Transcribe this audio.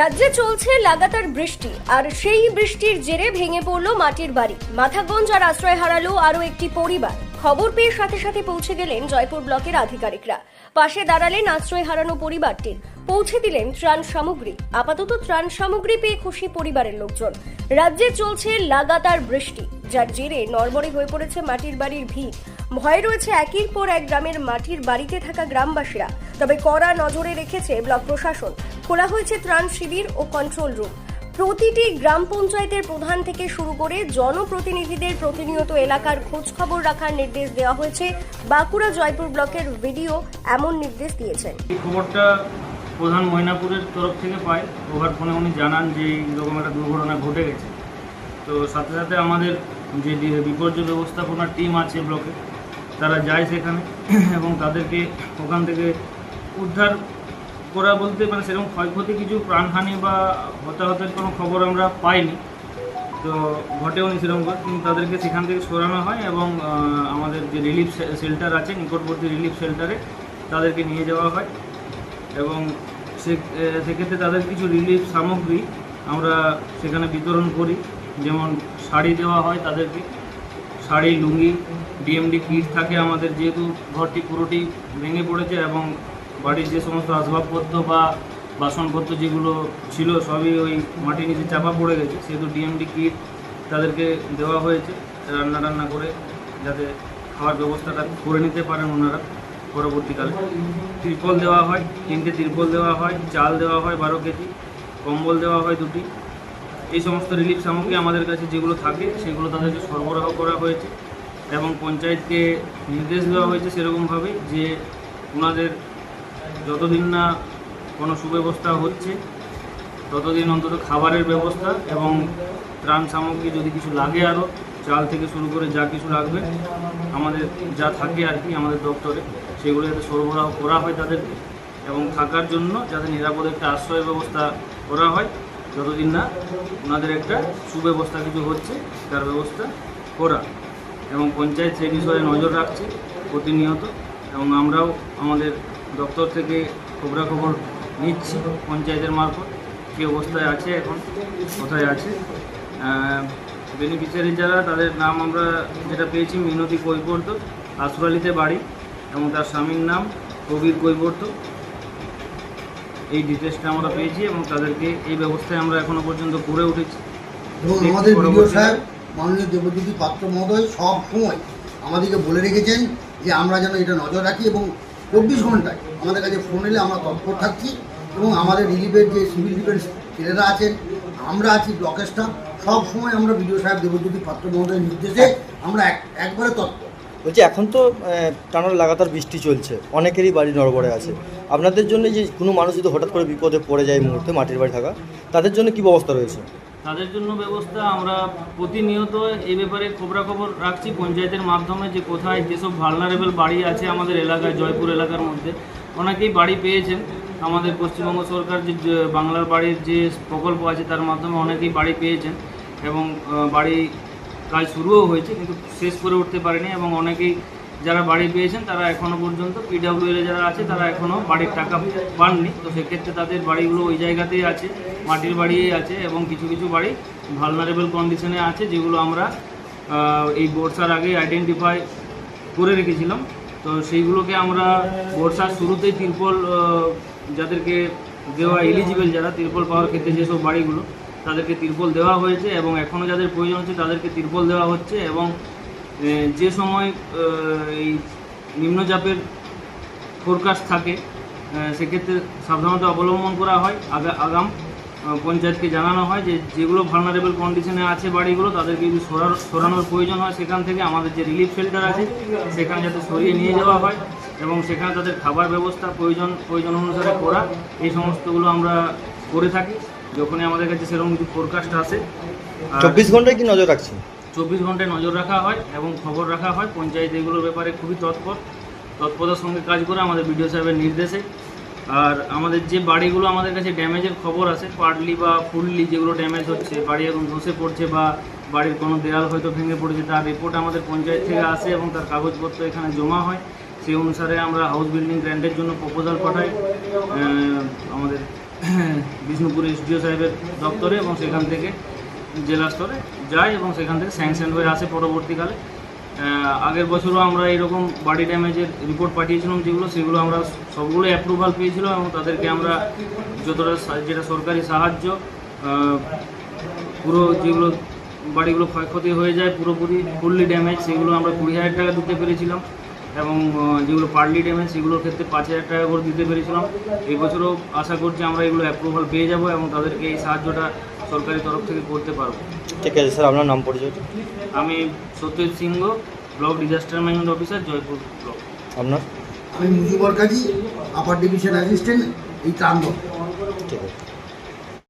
রাজ্যে চলছে লাগাতার বৃষ্টি, আর সেই বৃষ্টির জেরে ভেঙে পড়ল মাটির বাড়ি। মাথাগঞ্জ আর আশ্রয় হারালো আরও একটি পরিবার। খবর পেয়ে সাথে সাথে পৌঁছে গেলেন জয়পুর ব্লকের আধিকারিকরা। পাশে দাঁড়ালেন আশ্রয় হারানো পরিবারটির। পৌঁছে দিলেন ত্রাণ সামগ্রী। আপাতত ত্রাণ সামগ্রী পেয়ে খুশি পরিবারের লোকজন। রাজ্যে চলছে লাগাতার বৃষ্টি, যার জেরে নড়বড়ে হয়ে পড়েছে মাটির বাড়ির ভিড়। ভয়ে রয়েছে একের পর এক গ্রামের মাটির বাড়িতে থাকা গ্রামবাসীরা। তবে কড়া নজরে রেখেছে ব্লক প্রশাসন। খোলা হয়েছে ত্রাণ শিবির ও কন্ট্রোল রুম প্রতিটি গ্রাম পঞ্চায়েতের প্রধান থেকে শুরু করে জনপ্রতিনিধিদের প্রতিনিয়ত এলাকার খোঁজ খবর রাখার নির্দেশ দেওয়া হয়েছে। বাঁকুড়া জয়পুর ব্লকের ভিডিও এমন নির্দেশ দিয়েছেন খবরটা প্রধান ময়নাপুরের তরফ থেকে পাই ওভার ফোনে উনি জানান যে এরকম একটা দুর্ঘটনা ঘটে গেছে। তো সাথে সাথে আমাদের যে বিপর্যয় ব্যবস্থাপনার টিম আছে ব্লকে তারা যায় সেখানে এবং তাদেরকে ওখান থেকে উদ্ধার করা বলতে মানে সেরকম ক্ষয়ক্ষতি কিছু প্রাণহানি বা হতাহতের কোনো খবর আমরা পাইনি। তো ঘটেও নি সেরকম কিন্তু তাদেরকে সেখান থেকে সরানো হয় এবং আমাদের যে রিলিফ শেল্টার আছে, নিকটবর্তী রিলিফ শেল্টারে তাদেরকে নিয়ে যাওয়া হয়। এবং সে সেক্ষেত্রে তাদের কিছু রিলিফ সামগ্রী আমরা সেখানে বিতরণ করি। যেমন শাড়ি দেওয়া হয় তাদেরকে। শাড়ি, লুঙ্গি ডিএমডি কিট থাকে আমাদের। যেহেতু ঘরটি পুরোটি ভেঙে পড়েছে এবং বাড়ির যে সমস্ত আসবাবপত্র বা বাসনপত্র যেগুলো ছিল সবই ওই মাটির নিচে চাপা পড়ে গেছে। সেহেতু ডিএমডি কিট তাদেরকে দেওয়া হয়েছে রান্না রান্না করে যাতে খাওয়ার ব্যবস্থাটা করে নিতে পারেন ওনারা পরবর্তীকালে। তিরপল দেওয়া হয়, তিনটে তিরপল দেওয়া হয় চাল দেওয়া হয় বারো কেজি, কম্বল দেওয়া হয় দুটি। এই সমস্ত রিলিফ সামগ্রী আমাদের কাছে যেগুলো থাকে, সেগুলো তাদেরকে সরবরাহ করা হয়েছে এবং পঞ্চায়েতকে নির্দেশ দেওয়া হয়েছে সেরকমভাবে যে ওনাদের যতদিন না কোনো সুব্যবস্থা হচ্ছে, ততদিন অন্তত খাবারের ব্যবস্থা এবং ত্রাণ সামগ্রী যদি কিছু লাগে আরও চাল থেকে শুরু করে যা কিছু লাগবে, আমাদের যা থাকে আর কি আমাদের দপ্তরে, সেগুলো যাতে সরবরাহ করা হয় তাদেরকে এবং থাকার জন্য যাতে নিরাপদ একটা আশ্রয় ব্যবস্থা করা হয়, যতদিন না ওনাদের একটা সুব্যবস্থা কিছু হচ্ছে, তার ব্যবস্থা করা। এবং পঞ্চায়েত সেই বিষয়ে নজর রাখছে প্রতিনিয়ত এবং আমরাও আমাদের দপ্তর থেকে খবরাখবর নিচ্ছি পঞ্চায়েতের মারফত, কী অবস্থায় আছে এখন, কোথায় আছে বেনিফিশিয়ারি যারা তাদের নাম আমরা যেটা পেয়েছি মিনতি কৈবর্ত আশুরালিতে বাড়ি এবং তার স্বামীর নাম কবির কৈবর্ত। এই ডিটেলসটা আমরা পেয়েছি এবং তাদেরকে এই ব্যবস্থায় আমরা এখনও পর্যন্ত করে উঠেছি। এবং আমাদের বিডিও সাহেব মাননীয় দেবজ্যোতি পাত্র মহোদয় সব সময় আমাদেরকে বলে রেখেছেন যে আমরা যেন এটা নজর রাখি এবং চব্বিশ ঘন্টায় আমাদের কাছে ফোন এলে আমরা তৎপর থাকছি এবং আমাদের রিলিফের যে সিভিল ডিফেন্স ছেলেরা আছেন আমরা আছি ব্লকের স্টাফ সব সময় আমরা বিডিও সাহেব দেবজ্যোতি পাত্র মহোদয়ের নির্দেশে আমরা এক একবারে তৎপর। বলছি এখন তো আহ, টানা লাগাতার বৃষ্টি চলছে অনেকেরই বাড়ি নড়বড়ে আছে। আপনাদের জন্য যে কোনো মানুষ যদি হঠাৎ করে বিপদে পড়ে যায় মুহূর্তে মাটির বাড়ি থাকা তাদের জন্য কি ব্যবস্থা রয়েছে? তাদের জন্য ব্যবস্থা আমরা প্রতিনিয়ত এই ব্যাপারে খবরাখবর রাখছি। পঞ্চায়েতের মাধ্যমে যে কোথায় যেসব ভালনারেবল বাড়ি আছে আমাদের এলাকায় জয়পুর এলাকার মধ্যে অনেকেই বাড়ি পেয়েছেন। আমাদের পশ্চিমবঙ্গ সরকার যে যে বাংলার বাড়ির যে প্রকল্প আছে তার মাধ্যমে অনেকেই বাড়ি পেয়েছেন। এবং বাড়ি কাজ শুরুও হয়েছে, কিন্তু শেষ করে উঠতে পারেনি এবং অনেকেই যারা বাড়ি পেয়েছেন, তারা এখনও পর্যন্ত পিডাব্লিউএল যারা আছে, তারা এখনও বাড়ির টাকা পাননি। তো সেক্ষেত্রে তাদের বাড়িগুলো ওই জায়গাতেই আছে, মাটির বাড়িই আছে এবং কিছু কিছু বাড়ি ভালনারেবল কন্ডিশনে আছে, যেগুলো আমরা এই বর্ষার আগে আইডেন্টিফাই করে রেখেছিলাম। তো সেইগুলোকে আমরা বর্ষার শুরুতেই তিরপল যাদেরকে দেওয়া এলিজিবল যারা, তিরপল পাওয়ার ক্ষেত্রে যেসব বাড়িগুলো তাদেরকে তিরপল দেওয়া হয়েছে এবং এখনও যাদের প্রয়োজন হচ্ছে তাদেরকে তিরপল দেওয়া হচ্ছে এবং যে সময় এই নিম্নচাপের ফোরকাস্ট থাকে সেক্ষেত্রে সাবধানতা অবলম্বন করা হয়। আগা- আগাম পঞ্চায়েতকে জানানো হয় যে যেগুলো ভালনারেবল কন্ডিশনে আছে বাড়িগুলো তাদেরকে যদি সরা- সরানোর প্রয়োজন হয় সেখান থেকে আমাদের যে রিলিফ শেল্টার আছে, সেখানে যাতে সরিয়ে নিয়ে যাওয়া হয় এবং সেখানে তাদের খাবার ব্যবস্থা প্রয়োজন প্রয়োজন অনুসারে করা। এই সমস্তগুলো আমরা করে থাকি যখনই আমাদের কাছে সেরকম কিছু ফোরকাস্ট আসে। চব্বিশ ঘন্টায় কি নজর রাখছেন? চব্বিশ ঘন্টায় নজর রাখা হয় এবং খবর রাখা হয়। পঞ্চায়েত এগুলোর ব্যাপারে খুবই তৎপর। তৎপরতার সঙ্গে কাজ করে আমাদের বিডিও সাহেবের নির্দেশে। আর আমাদের যে বাড়িগুলো আমাদের কাছে ড্যামেজের খবর আছে পার্টলি বা ফুললি যেগুলো ড্যামেজ হচ্ছে বাড়ি এখন ধসে পড়ছে বা বাড়ির কোনো দেয়াল হয়তো ভেঙে পড়েছে তার রিপোর্ট আমাদের পঞ্চায়েত থেকে আসে এবং তার কাগজপত্র এখানে জমা হয়। সেই অনুসারে আমরা হাউস বিল্ডিং গ্র্যান্টের জন্য প্রপোজাল পাঠাই। আমাদের বিষ্ণুপুর এসডিও সাহেবের দপ্তরে এবং সেখান থেকে জেলা স্তরে যায় এবং সেখান থেকে স্যাংশন হয়ে আসে পরবর্তীকালে। আগের বছরও আমরা এরকম বাড়ি ড্যামেজের রিপোর্ট পাঠিয়েছিলাম যেগুলো, সেগুলো আমরা সবগুলো অ্যাপ্রুভাল পেয়েছিলাম এবং তাদেরকে আমরা যতটা যেটা সরকারি সাহায্য পুরো যেগুলো বাড়িগুলো ক্ষয়ক্ষতি হয়ে যায়, পুরোপুরি ফুললি ড্যামেজ সেগুলো আমরা কুড়ি হাজার টাকা দিতে পেরেছিলাম। এবং যেগুলো পার্লি ড্যামেজ সেগুলোর ক্ষেত্রে পাঁচ হাজার টাকা করে দিতে পেরেছিলাম। এই বছরও আশা করছি আমরা এগুলো অ্যাপ্রুভাল পেয়ে যাব এবং তাদেরকে এই সাহায্যটা সরকারি তরফ থেকে করতে পারব। ঠিক আছে স্যার আপনার নাম পরিচয় আমি Satyajit Singha block disaster management officer Jaipur block. আপনার? আমি Mujibar Kazi upper division assistant এই ত্রাণ ঠিক আছে।